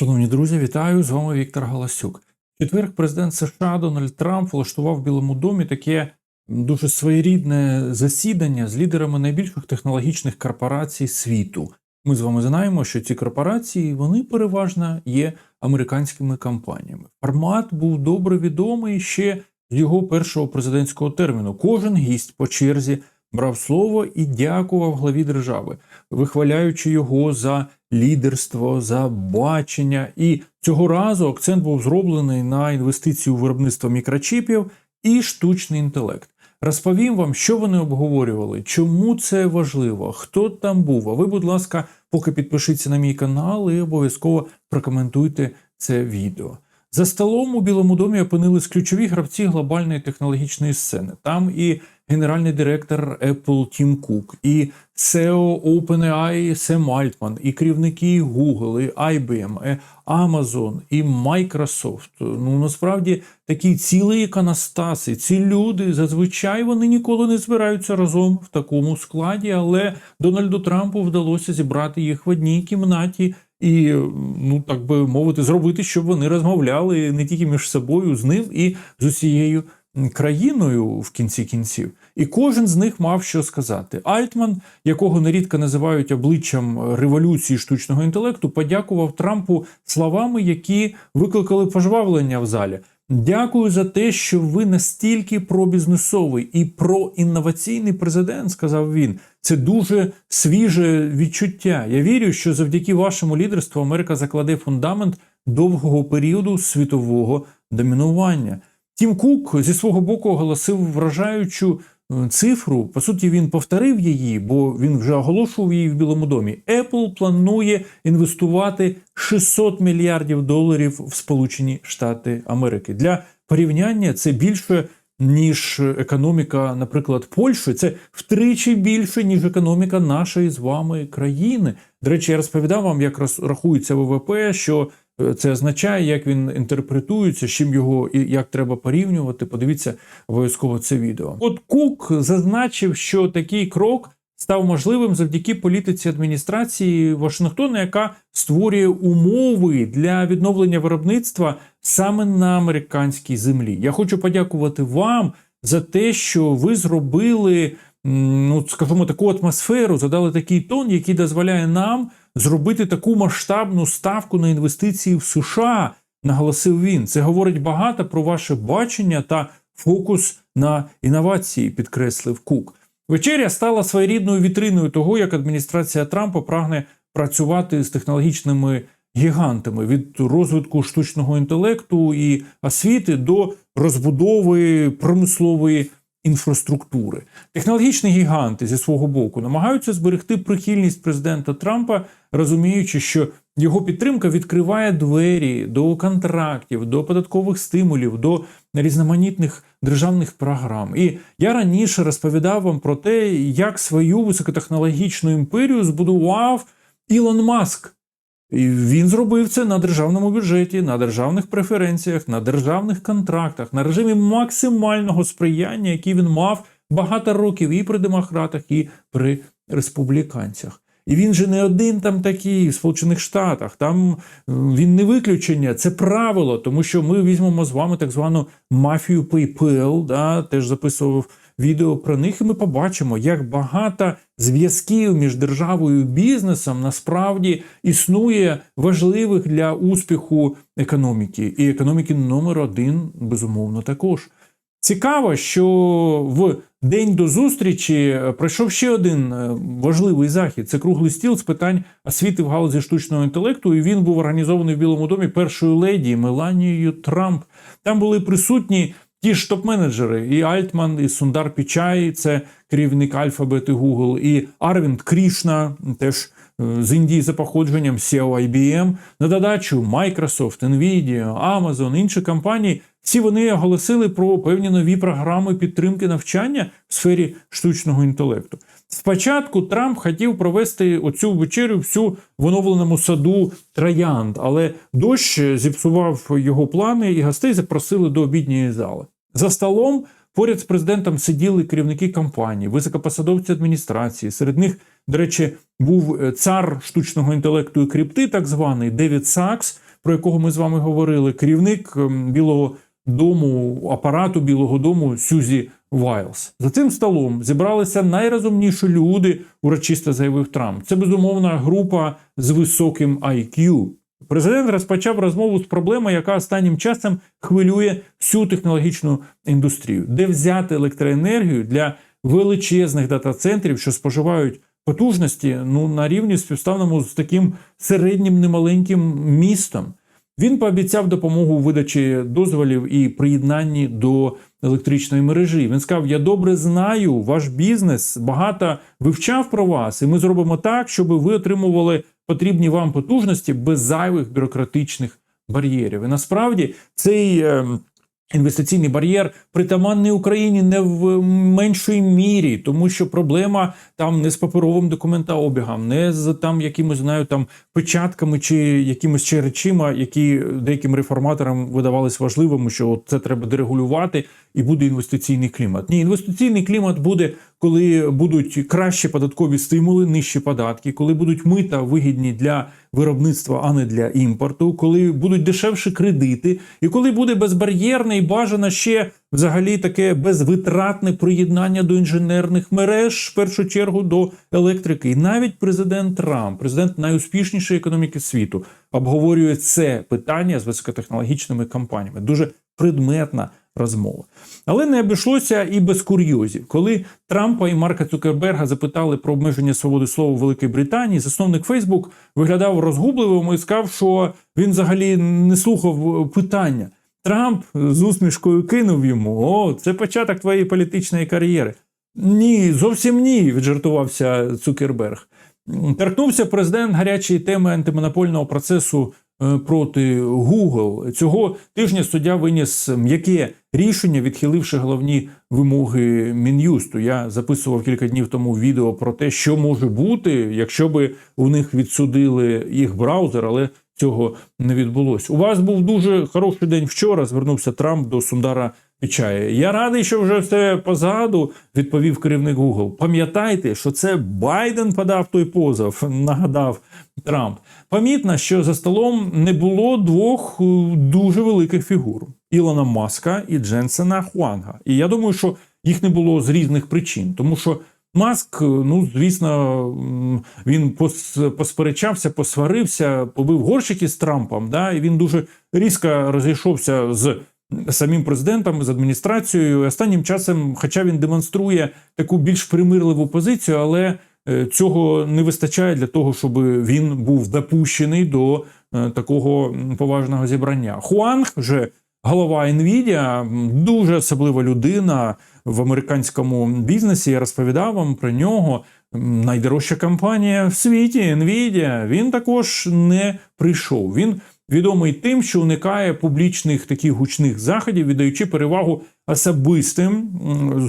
Шановні друзі, вітаю! З вами Віктор Галасюк. Четверг президент США Дональд Трамп влаштував в Білому домі таке дуже своєрідне засідання з лідерами найбільших технологічних корпорацій світу. Ми з вами знаємо, що ці корпорації вони переважно є американськими компаніями. Формат був добре відомий ще з його першого президентського терміну. Кожен гість по черзі брав слово і дякував главі держави, вихваляючи його за лідерство, за бачення. І цього разу акцент був зроблений на інвестицію у виробництво мікрочіпів і штучний інтелект. Розповім вам, що вони обговорювали, чому це важливо, хто там був. А ви, будь ласка, поки підпишіться на мій канал і обов'язково прокоментуйте це відео. За столом у Білому домі опинились ключові гравці глобальної технологічної сцени. Там і генеральний директор Apple Тім Кук, і SEO OpenAI Сем Альтман, і керівники Google, і IBM, і Amazon, і Microsoft. Ну насправді такі цілі іконостаси, ці люди зазвичай вони ніколи не збираються разом в такому складі, але Дональду Трампу вдалося зібрати їх в одній кімнаті. І, ну так би мовити, зробити, щоб вони розмовляли не тільки між собою, з ним і з усією країною в кінці кінців. І кожен з них мав що сказати. Альтман, якого нерідко називають обличчям революції штучного інтелекту, подякував Трампу словами, які викликали пожвавлення в залі. Дякую за те, що ви настільки пробізнесовий і проінноваційний президент, сказав він. Це дуже свіже відчуття. Я вірю, що завдяки вашому лідерству Америка закладе фундамент довгого періоду світового домінування. Тім Кук зі свого боку оголосив вражаючу цифру. По суті, він повторив її, бо він вже оголошував її в Білому домі. Apple планує інвестувати 600 мільярдів доларів в Сполучені Штати Америки. Для порівняння це більше. Ніж економіка, наприклад, Польщі, це втричі більше, ніж економіка нашої з вами країни. До речі, я розповідав вам, як рахується ВВП, що це означає, як він інтерпретується, з чим його і як треба порівнювати. Подивіться обов'язково це відео. От Кук зазначив, що такий крок став можливим завдяки політиці адміністрації Вашингтона, яка створює умови для відновлення виробництва саме на американській землі. Я хочу подякувати вам за те, що ви зробили. Ну, скажімо, таку атмосферу задали такий тон, який дозволяє нам зробити таку масштабну ставку на інвестиції в США, наголосив він. Це говорить багато про ваше бачення та фокус на інновації, підкреслив Кук. Вечеря стала своєрідною вітриною того, як адміністрація Трампа прагне працювати з технологічними гігантами від розвитку штучного інтелекту і освіти до розбудови промислової інфраструктури. Технологічні гіганти зі свого боку намагаються зберегти прихильність президента Трампа, розуміючи, що його підтримка відкриває двері до контрактів, до податкових стимулів, до різноманітних державних програм. І я раніше розповідав вам про те, як свою високотехнологічну імперію збудував Ілон Маск. І він зробив це на державному бюджеті, на державних преференціях, на державних контрактах, на режимі максимального сприяння, який він мав багато років і при демократах, і при республіканцях. І він же не один там такий в Сполучених Штатах. Там він не виключення, це правило, тому що ми візьмемо з вами так звану мафію PayPal, да, теж записував відео про них, і ми побачимо, як багато зв'язків між державою і бізнесом насправді існує важливих для успіху економіки, і економіки номер один безумовно також. Цікаво, що в день до зустрічі пройшов ще один е, важливий захід. Це круглий стіл з питань освіти в галузі штучного інтелекту. І він був організований в Білому домі першою леді Меланією Трамп. Там були присутні Ті ж топ-менеджери, і Альтман, і Сундар Пічай, це керівник Alphabet і Google, і Арвінд Крішна, теж е, з Індії за походженням CEO IBM, на додачу Microsoft, Nvidia, Amazon, інші компанії. Всі вони оголосили про певні нові програми підтримки навчання в сфері штучного інтелекту. Спочатку Трамп хотів провести оцю вечерю всю в оновленому саду Троянд, але дощ зіпсував його плани, і гостей запросили до обідньої зали. За столом поряд з президентом сиділи керівники компанії, високопосадовці адміністрації. Серед них, до речі, був цар штучного інтелекту і крипти, так званий Девід Сакс. про якого ми з вами говорили, керівник Білого дому, апарату Білого дому Сюзі Вайлз. За цим столом зібралися найрозумніші люди, урочисто заявив Трамп. Це безумовна група з високим IQ. Президент розпочав розмову з проблемою, яка останнім часом хвилює всю технологічну індустрію, де взяти електроенергію для величезних дата-центрів, що споживають потужності ну на рівні співставному з таким середнім немаленьким містом. Він пообіцяв допомогу у видачі дозволів і приєднанні до електричної мережі. Він сказав: Я добре знаю ваш бізнес, багато вивчав про вас, і ми зробимо так, щоб ви отримували потрібні вам потужності без зайвих бюрократичних бар'єрів. І насправді цей. ем, Інвестиційний бар'єр притаманний Україні не в меншій мірі, тому що проблема там не з паперовим документообігом, не з там якимось знаю там печатками чи якимось ще речима, які деяким реформаторам видавались важливими, що це треба дерегулювати, і буде інвестиційний клімат. Ні, інвестиційний клімат буде, коли будуть кращі податкові стимули, нижчі податки, коли будуть мита вигідні для виробництва, а не для імпорту, коли будуть дешевші кредити, і коли буде безбар'єрне і бажано ще взагалі таке безвитратне приєднання до інженерних мереж, в першу чергу до електрики. І навіть президент Трамп, президент найуспішнішої економіки світу, обговорює це питання з високотехнологічними компаніями. Дуже предметна розмова. Але не обійшлося і без курйозів. Коли Трампа і Марка Цукерберга запитали про обмеження свободи слова в Великій Британії, засновник Фейсбук виглядав розгубливим і сказав, що він взагалі не слухав питання. Трамп з усмішкою кинув йому: О, це початок твоєї політичної кар'єри. Ні, зовсім ні, віджартувався Цукерберг. Торкнувся президент гарячої теми антимонопольного процесу е, проти Google. Цього тижня суддя виніс м'яке рішення, відхиливши головні вимоги мін'юсту. Я записував кілька днів тому відео про те, що може бути, якщо би у них відсудили їх браузер, але цього не відбулось. У вас був дуже хороший день вчора. Звернувся Трамп до Сундара Пічає. Я радий, що вже все позаду, відповів керівник Google. Пам'ятайте, що це Байден подав той позов, нагадав Трамп. Помітно, що за столом не було двох е, дуже великих фігур: Ілона Маска і Дженсена Хуанга. І я думаю, що їх не було з різних причин, тому що. Маск, ну звісно, він посперечався, посварився, побив горщики з Трампом. Да, і він дуже різко розійшовся з самим президентом, з адміністрацією. Останнім часом, хоча він демонструє таку більш примирливу позицію, але е, цього не вистачає для того, щоб він був допущений до е, такого поважного зібрання. Хуанг же голова Nvidia, дуже особлива людина в американському бізнесі. Я розповідав вам про нього. Найдорожча компанія в світі Nvidia. Він також не прийшов. Він відомий тим, що уникає публічних таких гучних заходів, віддаючи перевагу особистим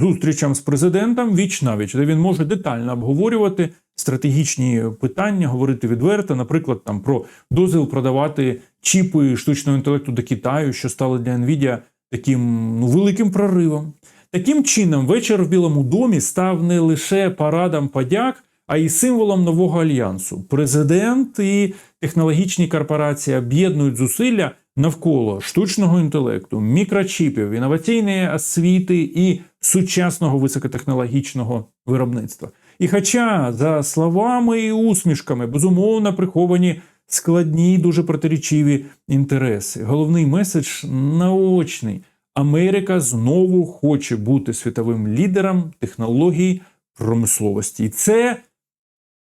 зустрічам з президентом віч навіч, де він може детально обговорювати стратегічні питання, говорити відверто, наприклад, там про дозвіл продавати чіпи штучного інтелекту до Китаю, що стало для Nvidia таким ну, великим проривом. Таким чином, вечір в Білому домі став не лише парадом подяк, а й символом нового альянсу. Президент і технологічні корпорації об'єднують зусилля навколо штучного інтелекту, мікрочіпів, інноваційної освіти і сучасного високотехнологічного виробництва. І хоча, за словами і усмішками, безумовно приховані складні, дуже протирічиві інтереси, головний меседж наочний. Америка знову хоче бути світовим лідером технологій промисловості. І це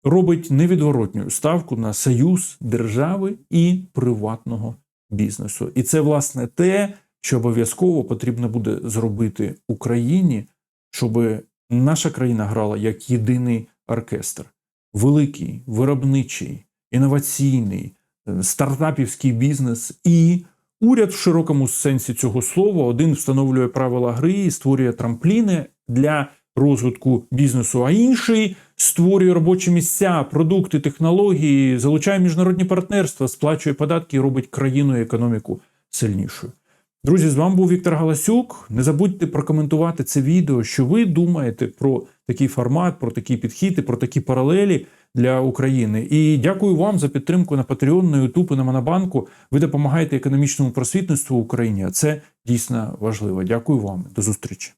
робить невідворотню ставку на союз держави і приватного бізнесу. І це, власне, те, що обов'язково потрібно буде зробити Україні, щоб наша країна грала як єдиний оркестр, великий, виробничий, інноваційний, е, стартапівський бізнес і уряд в широкому сенсі цього слова один встановлює правила гри і створює трампліни для розвитку бізнесу, а інший створює робочі місця, продукти, технології, залучає міжнародні партнерства, сплачує податки і робить країну і економіку сильнішою. Друзі, з вами був Віктор Галасюк. Не забудьте прокоментувати це відео, що ви думаєте про такий формат, про такі підхід і про такі паралелі для України. І дякую вам за підтримку на Patreon, на YouTube на Монобанку. Ви допомагаєте економічному просвітництву в Україні. А це дійсно важливо. Дякую вам. До зустрічі.